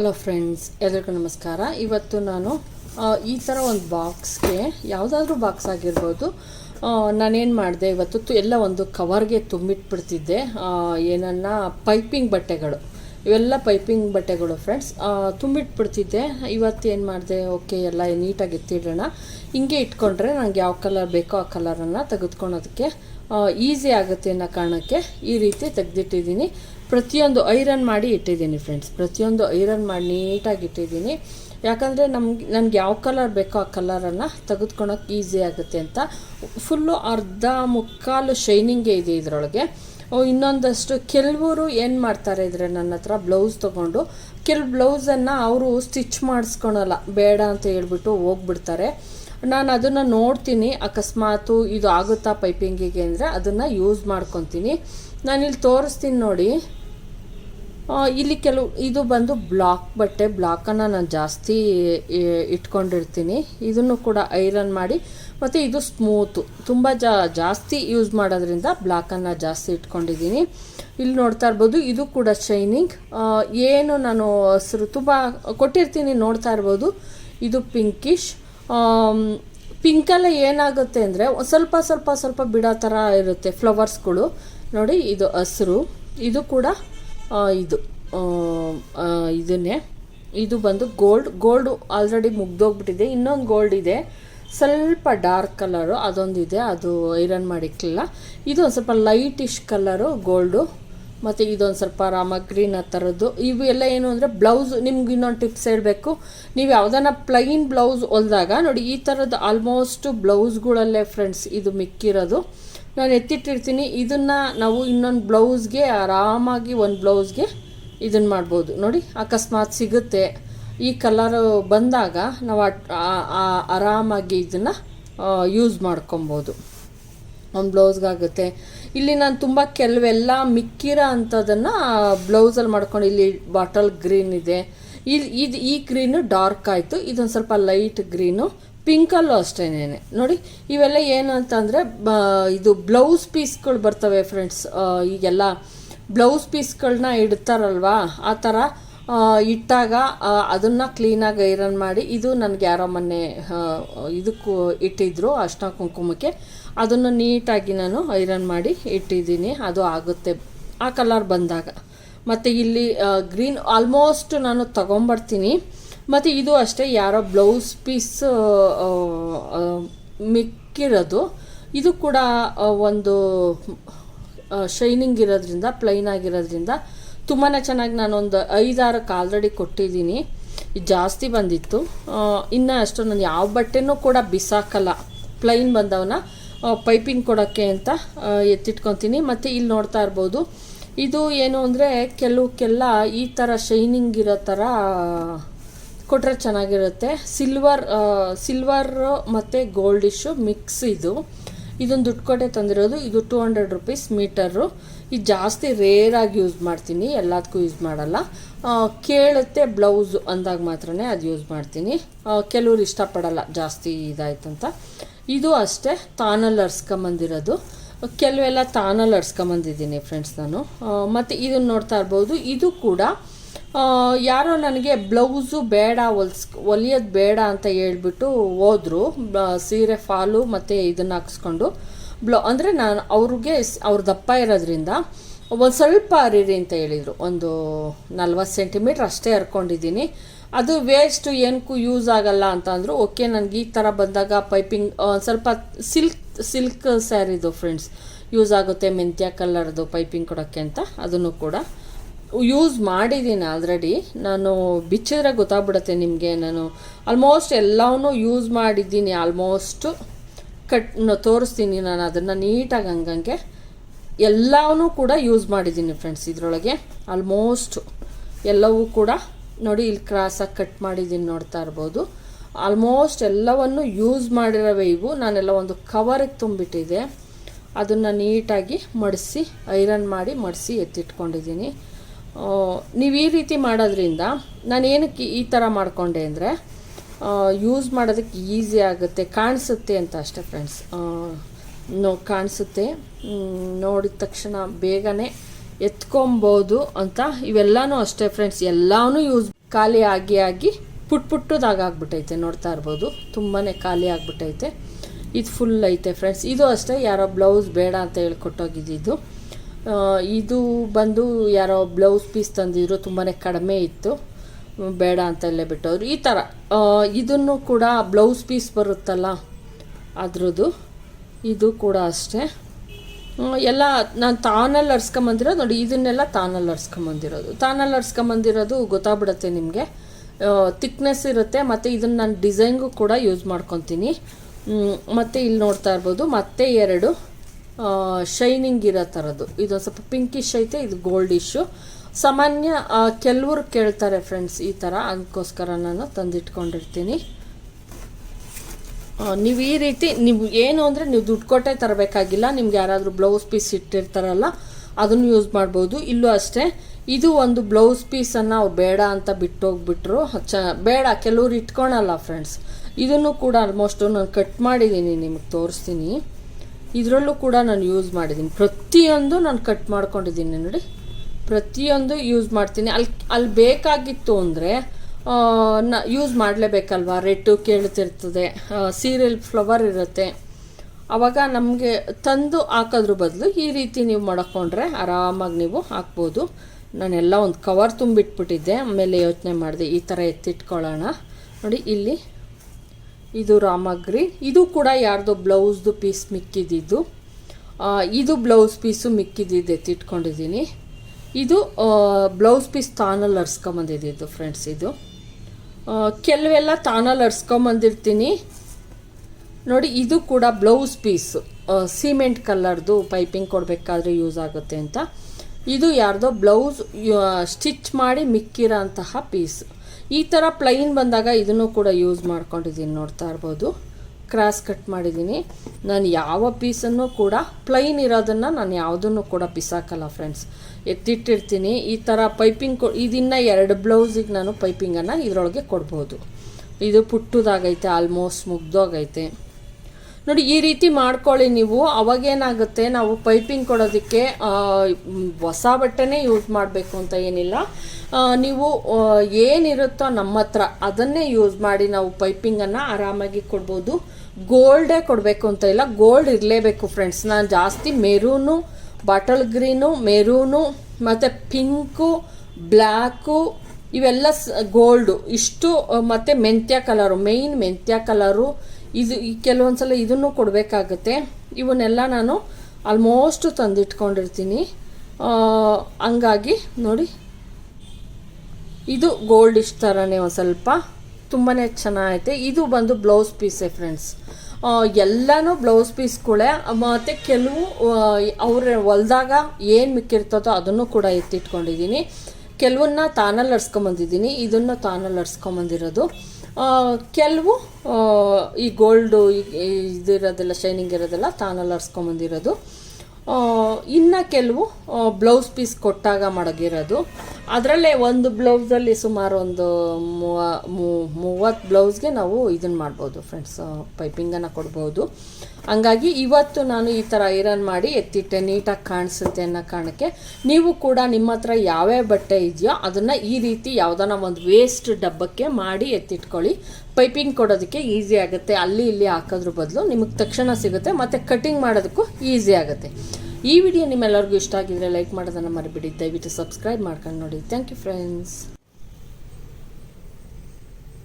Hello friends ಎಲ್ರಿಗೂ ನಮಸ್ಕಾರ. ಇವತ್ತು ನಾನು ಈ ಥರ ಒಂದು ಬಾಕ್ಸ್ಗೆ ಯಾವುದಾದ್ರೂ ಬಾಕ್ಸ್ ಆಗಿರ್ಬೋದು ನಾನೇನು ಮಾಡಿದೆ, ಇವತ್ತು ಎಲ್ಲ ಒಂದು ಕವರ್ಗೆ ತುಂಬಿಟ್ಬಿಡ್ತಿದ್ದೆ. ಏನನ್ನ ಪೈಪಿಂಗ್ ಬಟ್ಟೆಗಳು. ಇವೆಲ್ಲ ಪೈಪಿಂಗ್ ಬಟ್ಟೆಗಳು ಫ್ರೆಂಡ್ಸ್ ತುಂಬಿಟ್ಬಿಡ್ತಿದ್ದೆ. ಇವತ್ತು ಏನು ಮಾಡಿದೆ, ಓಕೆ, ಎಲ್ಲ ನೀಟಾಗಿ ಎತ್ತಿಡೋಣ. ಹಿಂಗೆ ಇಟ್ಕೊಂಡ್ರೆ ನನಗೆ ಯಾವ ಕಲರ್ ಬೇಕೋ ಆ ಕಲರನ್ನು ತೆಗೆದುಕೊಳೋದಕ್ಕೆ ಈಸಿ ಆಗುತ್ತೆ ಅನ್ನೋ ಕಾರಣಕ್ಕೆ ಈ ರೀತಿ ತೆಗೆದಿಟ್ಟಿದ್ದೀನಿ. ಪ್ರತಿಯೊಂದು ಐರನ್ ಮಾಡಿ ಇಟ್ಟಿದ್ದೀನಿ ಫ್ರೆಂಡ್ಸ್ ಪ್ರತಿಯೊಂದು ಐರನ್ ಮಾಡಿ ನೀಟಾಗಿ ಇಟ್ಟಿದ್ದೀನಿ. ಯಾಕಂದರೆ ನಮ್ಗೆ, ನನಗೆ ಯಾವ ಕಲರ್ ಬೇಕೋ ಆ ಕಲರನ್ನು ತೆಗೆದುಕೊಳಕ್ಕೆ ಈಸಿ ಆಗುತ್ತೆ ಅಂತ. ಫುಲ್ಲು ಅರ್ಧ ಮುಕ್ಕಾಲು ಶೈನಿಂಗೇ ಇದೆ ಇದರೊಳಗೆ. ಇನ್ನೊಂದಷ್ಟು ಕೆಲವರು ಏನು ಮಾಡ್ತಾರೆ ಇದ್ರೆ ನನ್ನ ಹತ್ರ ಬ್ಲೌಸ್ ತೊಗೊಂಡು ಕೆಲವು ಬ್ಲೌಸನ್ನು ಅವರು ಸ್ಟಿಚ್ ಮಾಡಿಸ್ಕೊಳಲ್ಲ, ಬೇಡ ಅಂತ ಹೇಳ್ಬಿಟ್ಟು ಹೋಗ್ಬಿಡ್ತಾರೆ. ನಾನು ಅದನ್ನು ನೋಡ್ತೀನಿ, ಅಕಸ್ಮಾತು ಇದು ಆಗುತ್ತಾ ಪೈಪಿಂಗಿಗೆ ಅಂದರೆ ಅದನ್ನು ಯೂಸ್ ಮಾಡ್ಕೊತೀನಿ. ನಾನಿಲ್ಲಿ ತೋರಿಸ್ತೀನಿ ನೋಡಿ. ಇಲ್ಲಿ ಕೆಲವು, ಇದು ಬಂದು ಬ್ಲಾಕ್ ಬಟ್ಟೆ ಬ್ಲಾಕನ್ನು ನಾನು ಜಾಸ್ತಿ ಇಟ್ಕೊಂಡಿರ್ತೀನಿ. ಇದನ್ನು ಕೂಡ ಐರನ್ ಮಾಡಿ, ಮತ್ತು ಇದು ಸ್ಮೂತು ತುಂಬ ಜಾಸ್ತಿ ಯೂಸ್ ಮಾಡೋದ್ರಿಂದ ಬ್ಲಾಕನ್ನು ಜಾಸ್ತಿ ಇಟ್ಕೊಂಡಿದ್ದೀನಿ. ಇಲ್ಲಿ ನೋಡ್ತಾ ಇರ್ಬೋದು, ಇದು ಕೂಡ ಶೈನಿಂಗ್ ಏನು ನಾನು ಹಸಿರು ತುಂಬ ಕೊಟ್ಟಿರ್ತೀನಿ ನೋಡ್ತಾ ಇರ್ಬೋದು. ಇದು ಪಿಂಕಿಶ್ ಪಿಂಕಲ್ಲ ಏನಾಗುತ್ತೆ ಅಂದರೆ ಸ್ವಲ್ಪ ಸ್ವಲ್ಪ ಸ್ವಲ್ಪ ಬಿಡೋ ಥರ ಇರುತ್ತೆ ಫ್ಲವರ್ಸ್ಗಳು ನೋಡಿ, ಇದು ಹಸಿರು. ಇದು ಕೂಡ ಇದು ಇದನ್ನೇ. ಇದು ಬಂದು ಗೋಲ್ಡ್ ಗೋಲ್ಡ್ ಆಲ್ರೆಡಿ ಮುಗ್ದೋಗ್ಬಿಟ್ಟಿದೆ. ಇನ್ನೊಂದು ಗೋಲ್ಡ್ ಇದೆ. ಸ್ವಲ್ಪ ಡಾರ್ಕ್ ಕಲರು, ಅದೊಂದಿದೆ. ಅದು ಐರನ್ ಮಾಡಿಕ್ಕಿಲ್ಲ. ಇದು ಒಂದು ಸ್ವಲ್ಪ ಲೈಟಿಶ್ ಕಲರು ಗೋಲ್ಡು. ಮತ್ತು ಇದೊಂದು ಸ್ವಲ್ಪ ರಾಮ ಗ್ರೀನ್ ಆ ಥರದ್ದು ಇವು ಎಲ್ಲ ಏನು ಅಂದರೆ ಬ್ಲೌಸ್, ನಿಮ್ಗೆ ಇನ್ನೊಂದು ಟಿಪ್ಸ್ ಹೇಳಬೇಕು. ನೀವು ಯಾವುದನ್ನ ಪ್ಲೈನ್ ಬ್ಲೌಸ್ ಹೊಲ್ದಾಗ ನೋಡಿ, ಈ ಥರದ್ದು ಆಲ್ಮೋಸ್ಟ್ ಬ್ಲೌಸ್ಗಳಲ್ಲೇ ಫ್ರೆಂಡ್ಸ್ ಇದು ಮಿಕ್ಕಿರೋದು. ನಾನು ಎತ್ತಿಟ್ಟಿರ್ತೀನಿ. ಇದನ್ನು ನಾವು ಇನ್ನೊಂದು ಬ್ಲೌಸ್ಗೆ, ಆರಾಮಾಗಿ ಒಂದು ಬ್ಲೌಸ್ಗೆ ಇದನ್ನು ಮಾಡ್ಬೋದು. ನೋಡಿ, ಅಕಸ್ಮಾತ್ ಸಿಗುತ್ತೆ. ಈ ಕಲರು ಬಂದಾಗ ನಾವು ಆರಾಮಾಗಿ ಇದನ್ನು ಯೂಸ್ ಮಾಡ್ಕೊಬೋದು. ಒಂದು ಬ್ಲೌಸ್ಗಾಗುತ್ತೆ ಇಲ್ಲಿ ನಾನು ತುಂಬ ಕೆಲವೆಲ್ಲ ಮಿಕ್ಕಿರೋ ಅಂಥದ್ದನ್ನು ಬ್ಲೌಸಲ್ಲಿ ಮಾಡ್ಕೊಂಡು ಇಲ್ಲಿ ಬಾಟಲ್ ಗ್ರೀನ್ ಇದೆ. ಇಲ್ಲಿ ಇದು ಈ ಗ್ರೀನು ಡಾರ್ಕ್ ಆಯಿತು. ಇದೊಂದು ಸ್ವಲ್ಪ ಲೈಟ್ ಗ್ರೀನು ಪಿಂಕಲ್ಲೂ ಅಷ್ಟೇನೆ ನೋಡಿ, ಇವೆಲ್ಲ ಏನು ಬ, ಇದು ಬ್ಲೌಸ್ ಪೀಸ್ಗಳು ಬರ್ತವೆ ಫ್ರೆಂಡ್ಸ್ ಈಗೆಲ್ಲ ಬ್ಲೌಸ್ ಪೀಸ್ಗಳನ್ನ ಇಡ್ತಾರಲ್ವಾ? ಆ ಥರ ಇಟ್ಟಾಗ ಅದನ್ನು ಕ್ಲೀನಾಗಿ ಐರನ್ ಮಾಡಿ, ಇದು ನನಗೆ ಯಾರೋ ಮೊನ್ನೆ ಇದಕ್ಕೂ ಇಟ್ಟಿದ್ರು ಅಷ್ಟ ಕುಂಕುಮಕ್ಕೆ. ಅದನ್ನು ನೀಟಾಗಿ ನಾನು ಐರನ್ ಮಾಡಿ ಇಟ್ಟಿದ್ದೀನಿ. ಅದು ಆಗುತ್ತೆ. ಆ ಕಲರ್ ಬಂದಾಗ. ಮತ್ತು ಇಲ್ಲಿ ಗ್ರೀನ್ ಆಲ್ಮೋಸ್ಟ್ ನಾನು ತಗೊಂಬರ್ತೀನಿ. ಮತ್ತು ಇದು ಅಷ್ಟೇ, ಯಾರೋ ಬ್ಲೌಸ್ ಪೀಸ್ ಮಿಕ್ಕಿರೋದು. ಇದು ಕೂಡ ಒಂದು ಶೈನಿಂಗ್ ಇರೋದ್ರಿಂದ ಪ್ಲೈನ್ ಆಗಿರೋದ್ರಿಂದ ತುಂಬಾ ಚೆನ್ನಾಗಿ ನಾನೊಂದು ಐದಾರಕ್ಕೆ ಆಲ್ರೆಡಿ ಕೊಟ್ಟಿದ್ದೀನಿ. ಜಾಸ್ತಿ ಬಂದಿತ್ತು. ಇನ್ನು ಅಷ್ಟು ನಾನು ಯಾವ ಬಟ್ಟೆನೂ ಕೂಡ ಬಿಸಾಕಲ್ಲ. ಪ್ಲೈನ್ ಬಂದವನ್ನ ಪೈಪಿಂಗ್ ಕೊಡೋಕ್ಕೆ ಅಂತ ಎತ್ತಿಟ್ಕೊತೀನಿ. ಮತ್ತು ಇಲ್ಲಿ ನೋಡ್ತಾ ಇರ್ಬೋದು, ಇದು ಏನು ಅಂದರೆ ಕೆಲವಕ್ಕೆಲ್ಲ ಈ ಥರ ಶೈನಿಂಗ್ ಇರೋ ಥರ ಕೊಟ್ಟರೆ ಚೆನ್ನಾಗಿರುತ್ತೆ. ಸಿಲ್ವರ್ ಸಿಲ್ವರ್ ಮತ್ತು ಗೋಲ್ಡಿಶು ಮಿಕ್ಸ್ ಇದು. ಇದೊಂದು ದುಡ್ಡು ಕೊಟ್ಟೆ ತಂದಿರೋದು. ಇದು ಟೂ ಹಂಡ್ರೆಡ್ ರುಪೀಸ್ ಮೀಟರು ಇದು ಜಾಸ್ತಿ ರೇರಾಗಿ ಯೂಸ್ ಮಾಡ್ತೀನಿ. ಎಲ್ಲದಕ್ಕೂ ಯೂಸ್ ಮಾಡಲ್ಲ. ಕೇಳುತ್ತೆ ಬ್ಲೌಸು ಅಂದಾಗ ಮಾತ್ರನೇ ಅದು ಯೂಸ್ ಮಾಡ್ತೀನಿ. ಕೆಲವ್ರು ಇಷ್ಟಪಡಲ್ಲ ಜಾಸ್ತಿ ಇದಾಯ್ತಂತ. ಇದು ಅಷ್ಟೇ ತಾನಲ್ಲಿ ಅರ್ಸ್ಕೊಂಬಂದಿರೋದು ಕೆಲವೆಲ್ಲ ತಾನಲ್ಲಿ ಅರ್ಸ್ಕೊಂಬಂದಿದ್ದೀನಿ ಫ್ರೆಂಡ್ಸ್ ನಾನು. ಮತ್ತು ಇದನ್ನು ನೋಡ್ತಾ ಇರ್ಬೋದು. ಇದು ಕೂಡ ಯಾರೋ ನನಗೆ ಬ್ಲೌಸು ಬೇಡ ಹೊಲ್ಸ್ ಹೊಲಿಯೋದು ಬೇಡ ಅಂತ ಹೇಳ್ಬಿಟ್ಟು ಹೋದರು. ಸೀರೆ, ಫಾಲು ಮತ್ತು ಇದನ್ನು ಹಾಕ್ಸ್ಕೊಂಡು. ಬ್ಲೌ, ಅಂದರೆ ನಾನು ಅವ್ರಿಗೆ ಅವ್ರ ದಪ್ಪ ಇರೋದ್ರಿಂದ ಒಂದು ಸ್ವಲ್ಪ ಹರಿರಿ ಅಂತ ಹೇಳಿದರು. ಒಂದು ನಲ್ವತ್ತು ಸೆಂಟಿಮೀಟ್ರ್ ಅಷ್ಟೇ ಹರ್ಕೊಂಡಿದ್ದೀನಿ. ಅದು ವೇಸ್ಟು ಏನಕ್ಕೂ ಯೂಸ್ ಆಗಲ್ಲ ಅಂತ ಓಕೆ ನನಗೆ ಈ ಥರ ಬಂದಾಗ ಪೈಪಿಂಗ್ ಸ್ವಲ್ಪ ಸಿಲ್ಕ್ ಸಿಲ್ಕ್ ಸ್ಯಾರಿದು ಫ್ರೆಂಡ್ಸ್ ಯೂಸ್ ಆಗುತ್ತೆ ಮೆಂತ್ಯ ಕಲ್ಲರ್ದು ಪೈಪಿಂಗ್ ಕೊಡೋಕ್ಕೆ ಅಂತ. ಅದನ್ನು ಕೂಡ ಯೂಸ್ ಮಾಡಿದ್ದೀನಿ ಆಲ್ರೆಡಿ ನಾನು ಬಿಚ್ಚಿದ್ರೆ ಗೊತ್ತಾಗ್ಬಿಡುತ್ತೆ ನಿಮಗೆ. ನಾನು ಆಲ್ಮೋಸ್ಟ್ ಎಲ್ಲವನ್ನೂ ಯೂಸ್ ಮಾಡಿದ್ದೀನಿ ಆಲ್ಮೋಸ್ಟು ಕಟ್ ತೋರಿಸ್ತೀನಿ ನಾನು ಅದನ್ನು ನೀಟಾಗಿ ಹಂಗಂಗೆ. ಎಲ್ಲವನ್ನೂ ಕೂಡ ಯೂಸ್ ಮಾಡಿದ್ದೀನಿ ಫ್ರೆಂಡ್ಸ್ ಇದರೊಳಗೆ. ಆಲ್ಮೋಸ್ಟ್ ಎಲ್ಲವೂ ಕೂಡ ನೋಡಿ ಇಲ್ಲಿ ಕ್ರಾಸಾಗಿ ಕಟ್ ಮಾಡಿದ್ದೀನಿ ನೋಡ್ತಾ ಇರ್ಬೋದು. ಆಲ್ಮೋಸ್ಟ್ ಎಲ್ಲವನ್ನು ಯೂಸ್ ಮಾಡಿರೋವೆ ಇವು. ನಾನೆಲ್ಲ ಒಂದು ಕವರಿಗೆ ತುಂಬಿಟ್ಟಿದೆ. ಅದನ್ನು ನೀಟಾಗಿ ಮಡಿಸಿ ಐರನ್ ಮಾಡಿ ಮಡಿಸಿ ಎತ್ತಿಟ್ಕೊಂಡಿದ್ದೀನಿ. ನೀವು ಈ ರೀತಿ ಮಾಡೋದ್ರಿಂದ ನಾನು ಏನಕ್ಕೆ ಈ ಥರ ಮಾಡಿಕೊಂಡೆ ಅಂದರೆ ಯೂಸ್ ಮಾಡೋದಕ್ಕೆ ಈಸಿ ಆಗುತ್ತೆ, ಕಾಣಿಸುತ್ತೆ ಅಂತ ಅಷ್ಟೇ ಫ್ರೆಂಡ್ಸ್ ನೋ, ಕಾಣಿಸುತ್ತೆ. ನೋಡಿದ ತಕ್ಷಣ ಬೇಗನೆ ಎತ್ಕೊಬೋದು ಅಂತ ಇವೆಲ್ಲನೂ ಅಷ್ಟೇ ಫ್ರೆಂಡ್ಸ್ ಎಲ್ಲನೂ ಯೂಸ್ ಖಾಲಿ ಆಗಿ ಆಗಿ ಪುಟ್ ಪುಟ್ಟದಾಗ್ಬಿಟ್ಟೈತೆ ನೋಡ್ತಾ ಇರ್ಬೋದು. ತುಂಬಾ ಖಾಲಿ ಆಗಿಬಿಟ್ಟೈತೆ ಇದು ಫುಲ್ ಐತೆ ಫ್ರೆಂಡ್ಸ್ ಇದು ಅಷ್ಟೇ, ಯಾರೋ ಬ್ಲೌಸ್ ಬೇಡ ಅಂತ ಹೇಳ್ಕೊಟ್ಟೋಗಿದ್ದು ಇದು ಬಂದು ಯಾರೋ ಬ್ಲೌಸ್ ಪೀಸ್ ತಂದಿದ್ರು ತುಂಬಾ ಕಡಿಮೆ ಇತ್ತು. ಬೇಡ ಅಂತ ಇಲ್ಲೇ ಬಿಟ್ಟವ್ರು. ಈ ಥರ ಇದನ್ನು ಕೂಡ ಬ್ಲೌಸ್ ಪೀಸ್ ಬರುತ್ತಲ್ಲ ಅದ್ರದ್ದು, ಇದು ಕೂಡ ಅಷ್ಟೇ. ಎಲ್ಲ ನಾನು ತಾನಲ್ಲಿ ಅರ್ಸ್ಕೊಂಬಂದಿರೋದು ನೋಡಿ, ಇದನ್ನೆಲ್ಲ ತಾನಲ್ಲಿ ಅರ್ಸ್ಕೊಂಬಂದಿರೋದು. ತಾನಲ್ಲಿ ಅರ್ಸ್ಕೊಂಬಂದಿರೋದು ಗೊತ್ತಾಗ್ಬಿಡತ್ತೆ ನಿಮಗೆ. ತಿಕ್ನೆಸ್ ಇರುತ್ತೆ, ಮತ್ತು ಇದನ್ನು ನಾನು ಡಿಸೈನ್ಗೂ ಕೂಡ ಯೂಸ್ ಮಾಡ್ಕೊತೀನಿ. ಮತ್ತು ಇಲ್ಲಿ ನೋಡ್ತಾ ಇರ್ಬೋದು, ಮತ್ತೆ ಎರಡು. ಶೈನಿಂಗ್ ಇರೋ ಥರದ್ದು ಇದು ಸ್ವಲ್ಪ ಪಿಂಕಿಶ್ ಐತೆ, ಇದು ಗೋಲ್ಡಿಶು ಸಾಮಾನ್ಯ ಕೆಲವರು ಕೇಳ್ತಾರೆ ಫ್ರೆಂಡ್ಸ್ ಈ ಥರ ಅದಕ್ಕೋಸ್ಕರ ನಾನು ತಂದಿಟ್ಕೊಂಡಿರ್ತೀನಿ. ನೀವು ಈ ರೀತಿ, ನೀವು ಏನು ಅಂದರೆ ನೀವು ದುಡ್ಡು ಕೊಟ್ಟೆ ತರಬೇಕಾಗಿಲ್ಲ, ನಿಮ್ಗೆ ಯಾರಾದರೂ ಬ್ಲೌಸ್ ಪೀಸ್ ಇಟ್ಟಿರ್ತಾರಲ್ಲ, ಅದನ್ನು ಯೂಸ್ ಮಾಡ್ಬೋದು. ಇಲ್ಲೂ ಅಷ್ಟೇ, ಇದು ಒಂದು ಬ್ಲೌಸ್ ಪೀಸನ್ನು ಅವ್ರು ಬೇಡ ಅಂತ ಬಿಟ್ಟೋಗ್ಬಿಟ್ರು. ಚ, ಬೇಡ, ಕೆಲವ್ರು ಇಟ್ಕೊಳಲ್ಲ ಫ್ರೆಂಡ್ಸ್ ಇದನ್ನು ಕೂಡ ಆಲ್ಮೋಸ್ಟು ನಾನು ಕಟ್ ಮಾಡಿದ್ದೀನಿ ನಿಮಗೆ ತೋರಿಸ್ತೀನಿ. ಇದರಲ್ಲೂ ಕೂಡ ನಾನು ಯೂಸ್ ಮಾಡಿದ್ದೀನಿ. ಪ್ರತಿಯೊಂದು ನಾನು ಕಟ್ ಮಾಡ್ಕೊಂಡಿದ್ದೀನಿ ನೋಡಿ. ಪ್ರತಿಯೊಂದು ಯೂಸ್ ಮಾಡ್ತೀನಿ. ಅಲ್ಲಿ ಅಲ್ಲಿ ಬೇಕಾಗಿತ್ತು ಅಂದರೆ ನ ಯೂಸ್ ಮಾಡಲೇಬೇಕಲ್ವಾ? ರೆಟ್ಟು ಕೇಳ್ತಿರ್ತದೆ. ಸೀರಿಯಲ್ ಫ್ಲವರ್ ಇರುತ್ತೆ. ಆವಾಗ ನಮಗೆ ತಂದು ಹಾಕೋದ್ರ ಬದಲು ಈ ರೀತಿ ನೀವು ಮಾಡ್ಕೊಂಡ್ರೆ ಆರಾಮಾಗಿ ನೀವು ಹಾಕ್ಬೋದು. ನಾನೆಲ್ಲ ಒಂದು ಕವರ್ ತುಂಬಿಟ್ಬಿಟ್ಟಿದ್ದೆ. ಆಮೇಲೆ ಯೋಚನೆ ಮಾಡಿದೆ ಈ ಥರ ಎತ್ತಿಟ್ಕೊಳ್ಳೋಣ. ನೋಡಿ ಇಲ್ಲಿ ಇದು ರಾಮಗ್ರಿ. ಇದು ಕೂಡ ಯಾರ್ದೋ ಬ್ಲೌಸ್ದು ಪೀಸ್ ಮಿಕ್ಕಿದ್ದು ಇದು ಬ್ಲೌಸ್ ಪೀಸು ಮಿಕ್ಕಿದ್ದು ಎತ್ತಿಟ್ಕೊಂಡಿದ್ದೀನಿ. ಇದು ಬ್ಲೌಸ್ ಪೀಸ್ ತಾನಲ್ಲಿ ಅರ್ಸ್ಕೊಂಬಂದಿದ್ದು ಫ್ರೆಂಡ್ಸ್ ಇದು. ಕೆಲವೆಲ್ಲ ತಾನಲ್ಲಿ ಅರ್ಸ್ಕೊಂಬಂದಿರ್ತೀನಿ ನೋಡಿ, ಇದು ಕೂಡ ಬ್ಲೌಸ್ ಪೀಸು ಸಿಮೆಂಟ್ ಕಲರ್ದು ಪೈಪಿಂಗ್ ಕೊಡಬೇಕಾದ್ರೆ ಯೂಸ್ ಆಗುತ್ತೆ ಅಂತ. ಇದು ಯಾರ್ದೋ ಬ್ಲೌಸ್ ಸ್ಟಿಚ್ ಮಾಡಿ ಮಿಕ್ಕಿರೋ ಅಂತಹ ಪೀಸ್ ಈ ಥರ ಪ್ಲೈನ್ ಬಂದಾಗ ಇದನ್ನು ಕೂಡ ಯೂಸ್ ಮಾಡ್ಕೊಂಡಿದ್ದೀನಿ ನೋಡ್ತಾ ಇರ್ಬೋದು. ಕ್ರಾಸ್ ಕಟ್ ಮಾಡಿದ್ದೀನಿ. ನಾನು ಯಾವ ಪೀಸನ್ನು ಕೂಡ ಪ್ಲೈನ್ ಇರೋದನ್ನು ನಾನು ಯಾವುದನ್ನು ಕೂಡ ಪಿಸಾಕಲ್ಲ ಫ್ರೆಂಡ್ಸ್ ಎತ್ತಿಟ್ಟಿರ್ತೀನಿ. ಈ ಥರ ಪೈಪಿಂಗ್ ಕೊ ಇದನ್ನು ಎರಡು ಬ್ಲೌಸಿಗೆ ನಾನು ಪೈಪಿಂಗನ್ನು ಇದರೊಳಗೆ ಕೊಡ್ಬೋದು. ಇದು ಪುಟ್ಟದಾಗೈತೆ ಆಲ್ಮೋಸ್ಟ್ ಮುಗ್ದೋಗೈತೆ. ನೋಡಿ, ಈ ರೀತಿ ಮಾಡ್ಕೊಳ್ಳಿ ನೀವು. ಅವಾಗೇನಾಗುತ್ತೆ ನಾವು ಪೈಪಿಂಗ್ ಕೊಡೋದಕ್ಕೆ ಹೊಸ ಬಟ್ಟೆನೇ ಯೂಸ್ ಮಾಡಬೇಕು ಅಂತ ಏನಿಲ್ಲ. ನೀವು ಏನಿರುತ್ತೋ ನಮ್ಮ ಹತ್ರ ಅದನ್ನೇ ಯೂಸ್ ಮಾಡಿ ನಾವು ಪೈಪಿಂಗನ್ನು ಆರಾಮಾಗಿ ಕೊಡ್ಬೋದು. ಗೋಲ್ಡೇ ಕೊಡಬೇಕು ಅಂತ ಇಲ್ಲ, ಗೋಲ್ಡ್ ಇರಲೇಬೇಕು ಫ್ರೆಂಡ್ಸ್. ನಾನು ಜಾಸ್ತಿ ಮೆರೂನು, ಬಾಟಲ್ ಗ್ರೀನು, ಮೆರೂನು, ಮತ್ತು ಪಿಂಕು ಬ್ಲ್ಯಾಕು ಇವೆಲ್ಲ ಗೋಲ್ಡು. ಇಷ್ಟು ಮತ್ತೆ ಮೆಂತ್ಯ ಕಲರು, ಮೇಯ್ನ್ ಮೆಂತ್ಯ ಕಲರು ಇದು ಈ ಕೆಲವೊಂದ್ಸಲ ಇದನ್ನು ಕೊಡಬೇಕಾಗತ್ತೆ. ಇವನ್ನೆಲ್ಲ ನಾನು ಆಲ್ಮೋಸ್ಟ್ ತಂದಿಟ್ಕೊಂಡಿರ್ತೀನಿ. ಹಂಗಾಗಿ ನೋಡಿ. ಇದು ಗೋಲ್ಡ್ ಇಷ್ಟ ಥರನೇ ಒಂದು ಸ್ವಲ್ಪ. ತುಂಬಾ ಚೆನ್ನಾಗೈತೆ. ಇದು ಬಂದು ಬ್ಲೌಸ್ ಪೀಸೇ ಫ್ರೆಂಡ್ಸ್ ಎಲ್ಲನೂ ಬ್ಲೌಸ್ ಪೀಸ್ಗಳೇ ಮತ್ತು ಕೆಲವು ಅವ್ರ ಹೊಲ್ದಾಗ ಏನು ಮಿಕ್ಕಿರ್ತದೋ ಅದನ್ನು ಕೂಡ ಎತ್ತಿಟ್ಕೊಂಡಿದ್ದೀನಿ. ಕೆಲವನ್ನ ತಾನಲ್ಲಿ ಅರ್ಸ್ಕೊಂಬಂದಿದ್ದೀನಿ. ಇದನ್ನು ತಾನಲ್ಲಿ ಅರ್ಸ್ಕೊಂಬಂದಿರೋದು. ಕೆಲವು ಈ ಗೋಲ್ಡು ಇದಿರೋದೆಲ್ಲ ಶೈನಿಂಗ್ ಇರೋದೆಲ್ಲ ತಾನಲ್ಲಿ ಹರ್ಸ್ಕೊಂಬಂದಿರೋದು. ಇನ್ನು ಕೆಲವು ಬ್ಲೌಸ್ ಪೀಸ್ ಕೊಟ್ಟಾಗ ಮಡಗಿರೋದು. ಅದರಲ್ಲೇ ಒಂದು ಬ್ಲೌಸಲ್ಲಿ ಸುಮಾರು ಒಂದು ಮೂವ ಮೂವತ್ತು ಬ್ಲೌಸ್ಗೆ ನಾವು ಇದನ್ನು ಮಾಡ್ಬೋದು ಫ್ರೆಂಡ್ಸ್ ಪೈಪಿಂಗನ್ನು ಕೊಡ್ಬೋದು. ಹಂಗಾಗಿ ಇವತ್ತು ನಾನು ಈ ಥರ ಐರನ್ ಮಾಡಿ ಎತ್ತಿಟ್ಟೆ, ನೀಟಾಗಿ ಕಾಣಿಸುತ್ತೆ ಅನ್ನೋ ಕಾರಣಕ್ಕೆ ನೀವು ಕೂಡ ನಿಮ್ಮ ಹತ್ರ ಯಾವ್ಯಾವ ಬಟ್ಟೆ ಇದೆಯೋ ಅದನ್ನು ಈ ರೀತಿ ಯಾವುದನ್ನ ಒಂದು ವೇಸ್ಟ್ ಡಬ್ಬಕ್ಕೆ ಮಾಡಿ ಎತ್ತಿಟ್ಕೊಳ್ಳಿ. ಪೈಪಿಂಗ್ ಕೊಡೋದಕ್ಕೆ ಈಸಿ ಆಗುತ್ತೆ. ಅಲ್ಲಿ ಇಲ್ಲಿ ಹಾಕೋದ್ರ ಬದಲು ನಿಮಗೆ ತಕ್ಷಣ ಸಿಗುತ್ತೆ, ಮತ್ತು ಕಟ್ಟಿಂಗ್ ಮಾಡೋದಕ್ಕೂ ಈಸಿ ಆಗುತ್ತೆ. ಈ ವಿಡಿಯೋ ನಿಮ್ಮೆಲ್ಲರಿಗೂ ಇಷ್ಟ ಆಗಿದ್ರೆ ಲೈಕ್ ಮಾಡೋದನ್ನು ಮರಿಬಿಡಿ. ದಯವಿಟ್ಟು ಸಬ್ಸ್ಕ್ರೈಬ್ ಮಾಡ್ಕೊಂಡು ನೋಡಿ. Thank you friends